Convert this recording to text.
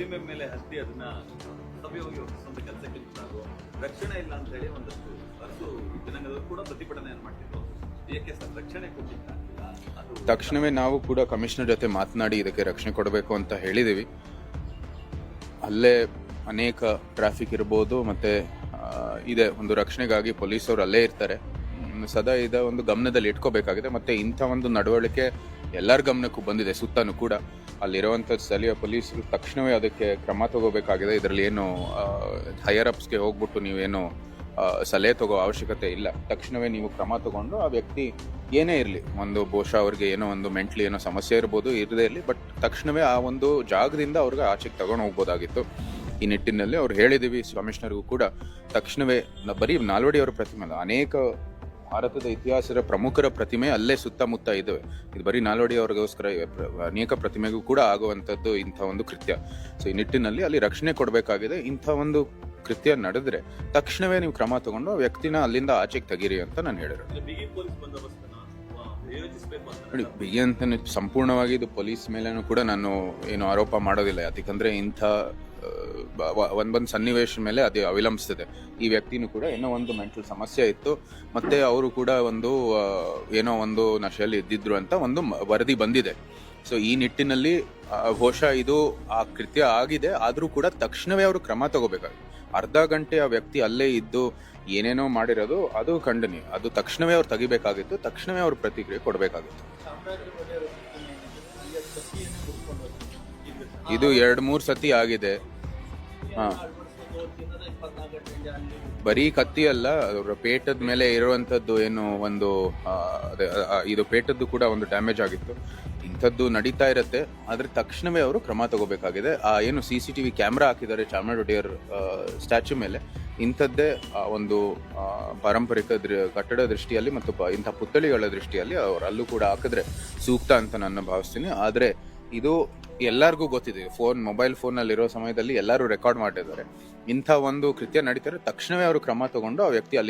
ಪ್ರತಿಮೆ ಮೇಲೆ ಹತ್ತಿ ಅದನ್ನ ಸಭೆಯೋಗಿ ಹೊರಿಸುವಂತ ಕೆಲಸಕ್ಕೆ ಮುಂದಾಗು ರಕ್ಷಣೆ ಇಲ್ಲ ಅಂತ ಹೇಳಿ ಒಂದಷ್ಟು ಅಷ್ಟು ಜನಾಂಗದವರು ಕೂಡ ಪ್ರತಿಭಟನೆಯನ್ನು ಮಾಡ್ತಿದ್ರು. ಏಕೆ ಸರ್? ರಕ್ಷಣೆ ಕೊಟ್ಟಿಲ್ಲ ತಕ್ಷಣವೇ ನಾವು ಕೂಡ ಕಮಿಷನರ್ ಜೊತೆ ಮಾತನಾಡಿ ಇದಕ್ಕೆ ರಕ್ಷಣೆ ಕೊಡಬೇಕು ಅಂತ ಹೇಳಿದ್ದೀವಿ ಅಲ್ಲೇ ಅನೇಕ ಟ್ರಾಫಿಕ್ ಇರ್ಬೋದು ಮತ್ತೆ ಇದೆ. ಒಂದು ರಕ್ಷಣೆಗಾಗಿ ಪೊಲೀಸವ್ರು ಅಲ್ಲೇ ಇರ್ತಾರೆ. ಸದಾ ಇದ ಒಂದು ಗಮನದಲ್ಲಿ ಇಟ್ಕೋಬೇಕಾಗಿದೆ. ಮತ್ತೆ ಇಂಥ ಒಂದು ನಡವಳಿಕೆ ಎಲ್ಲರ ಗಮನಕ್ಕೂ ಬಂದಿದೆ, ಸುತ್ತನೂ ಕೂಡ. ಅಲ್ಲಿರುವಂಥ ಸ್ಥಳೀಯ ಪೊಲೀಸರು ತಕ್ಷಣವೇ ಅದಕ್ಕೆ ಕ್ರಮ ತಗೋಬೇಕಾಗಿದೆ. ಇದರಲ್ಲಿ ಏನು ಹೈಯರ್ ಅಪ್ಸ್ಗೆ ಹೋಗ್ಬಿಟ್ಟು ನೀವೇನು ಸಲಹೆ ತಗೋ ಅವಶ್ಯಕತೆ ಇಲ್ಲ. ತಕ್ಷಣವೇ ನೀವು ಕ್ರಮ ತಗೊಂಡು ಆ ವ್ಯಕ್ತಿ ಏನೇ ಇರಲಿ, ಒಂದು ಬಹುಶಃ ಅವ್ರಿಗೆ ಏನೋ ಒಂದು ಮೆಂಟ್ಲಿ ಏನೋ ಸಮಸ್ಯೆ ಇರ್ಬೋದು, ಇರದೇ ಇರಲಿ, ಬಟ್ ತಕ್ಷಣವೇ ಆ ಒಂದು ಜಾಗದಿಂದ ಅವ್ರಿಗೆ ಆಚೆಗೆ ತಗೊಂಡು ಹೋಗ್ಬೋದಾಗಿತ್ತು. ಈ ನಿಟ್ಟಿನಲ್ಲಿ ಅವ್ರು ಹೇಳಿದ್ದೀವಿ ಕಮಿಷನರ್ಗೂ ಕೂಡ. ತಕ್ಷಣವೇ ಬರೀ ನಾಲ್ವಡಿ ಅವರ ಪ್ರತಿಮೆ ಅನೇಕ ಭಾರತದ ಇತಿಹಾಸದ ಪ್ರಮುಖರ ಪ್ರತಿಮೆ ಅಲ್ಲೇ ಸುತ್ತಮುತ್ತ ಇದ್ದಾವೆ ಇದು ಬರೀ ನಾಲ್ವಡಿ ಅವ್ರಿಗೋಸ್ಕರ ಅನೇಕ ಪ್ರತಿಮೆಗೂ ಕೂಡ ಆಗುವಂಥದ್ದು ಇಂಥ ಒಂದು ಕೃತ್ಯ. ಸೊ ಈ ನಿಟ್ಟಿನಲ್ಲಿ ಅಲ್ಲಿ ರಕ್ಷಣೆ ಕೊಡಬೇಕಾಗಿದೆ. ಇಂಥ ಒಂದು ಕೃತ್ಯ ನಡೆದ್ರೆ ತಕ್ಷಣವೇ ನೀವು ಕ್ರಮ ತಗೊಂಡು ಆ ವ್ಯಕ್ತಿನ ಅಲ್ಲಿಂದ ಆಚೆಗೆ ತೆಗೀರಿ ಅಂತ ನಾನು ಹೇಳಿರೋದು. ನೋಡಿ ಬಿಗಿ ಅಂತ ಸಂಪೂರ್ಣವಾಗಿ ಇದು ಪೊಲೀಸ್ ಮೇಲೇನೂ ಕೂಡ ನಾನು ಏನು ಆರೋಪ ಮಾಡೋದಿಲ್ಲ. ಯಾಕಂದ್ರೆ ಇಂಥ ಒಂದೊಂದು ಸನ್ನಿವೇಶ ಮೇಲೆ ಅದು ಅವಲಂಬಿಸ್ತದೆ. ಈ ವ್ಯಕ್ತಿನೂ ಕೂಡ ಏನೋ ಒಂದು ಮೆಂಟಲ್ ಸಮಸ್ಯೆ ಇತ್ತು. ಮತ್ತೆ ಅವರು ಕೂಡ ಒಂದು ಏನೋ ಒಂದು ನಶೆಯಲ್ಲಿ ಇದ್ದಿದ್ರು ಅಂತ ಒಂದು ವರದಿ ಬಂದಿದೆ. ಸೊ ಈ ನಿಟ್ಟಿನಲ್ಲಿ ಬಹುಶಃ ಇದು ಆ ಕೃತ್ಯ ಆಗಿದೆ. ಆದರೂ ಕೂಡ ತಕ್ಷಣವೇ ಅವರು ಕ್ರಮ ತಗೋಬೇಕಾಗಿತ್ತು. ಅರ್ಧ ಗಂಟೆ ಆ ವ್ಯಕ್ತಿ ಅಲ್ಲೇ ಇದ್ದು ಏನೇನೋ ಮಾಡಿರೋದು, ಅದು ಖಂಡನೀಯ. ಅದು ತಕ್ಷಣವೇ ಅವ್ರು ತೆಗಿಬೇಕಾಗಿತ್ತು. ತಕ್ಷಣವೇ ಅವ್ರು ಪ್ರತಿಕ್ರಿಯೆ ಕೊಡಬೇಕಾಗಿತ್ತು. ಇದು ಎರಡು ಮೂರು ಸತಿ ಆಗಿದೆ. ಹಾ. ಬರೀ ಕತ್ತಿ ಅಲ್ಲ, ಅವರ ಪೇಟದ ಮೇಲೆ ಇರುವಂತದ್ದು ಏನು ಒಂದು ಇದು ಪೇಟದ್ದು ಕೂಡ ಒಂದು ಡ್ಯಾಮೇಜ್ ಆಗಿತ್ತು. ಇಂಥದ್ದು ನಡೀತಾ ಇರುತ್ತೆ, ಆದ್ರೆ ತಕ್ಷಣವೇ ಅವರು ಕ್ರಮ ತಗೋಬೇಕಾಗಿದೆ. ಆ, ಏನು ಸಿ ಸಿ ಟಿವಿ ಕ್ಯಾಮ್ರಾ ಹಾಕಿದ್ದಾರೆ, ಚಾಮರಾಜ ಸ್ಟ್ಯಾಚ್ಯೂ ಮೇಲೆ. ಇಂಥದ್ದೇ ಒಂದು ಪಾರಂಪರಿಕ ದೃ- ಕಟ್ಟಡ ದೃಷ್ಟಿಯಲ್ಲಿ ಮತ್ತು ಇಂಥ ಪುತ್ಥಳಿಗಳ ದೃಷ್ಟಿಯಲ್ಲಿ ಅವ್ರು ಅಲ್ಲೂ ಕೂಡ ಹಾಕಿದ್ರೆ ಸೂಕ್ತ ಅಂತ ನಾನು ಭಾವಿಸ್ತೀನಿ. ಆದ್ರೆ ಇದು ಎಲ್ಲರಿಗೂ ಗೊತ್ತಿದೆ, ಫೋನ್, ಮೊಬೈಲ್ ಫೋನಲ್ಲಿರೋ ಸಮಯದಲ್ಲಿ ಎಲ್ಲರೂ ರೆಕಾರ್ಡ್ ಮಾಡಿದ್ದಾರೆ ಇಂಥ ಒಂದು ಕೃತ್ಯ ನಡೀತಾರೆ, ತಕ್ಷಣವೇ ಅವರು ಕ್ರಮ ತಗೊಂಡು ಆ ವ್ಯಕ್ತಿ ಅಲ್ಲಿ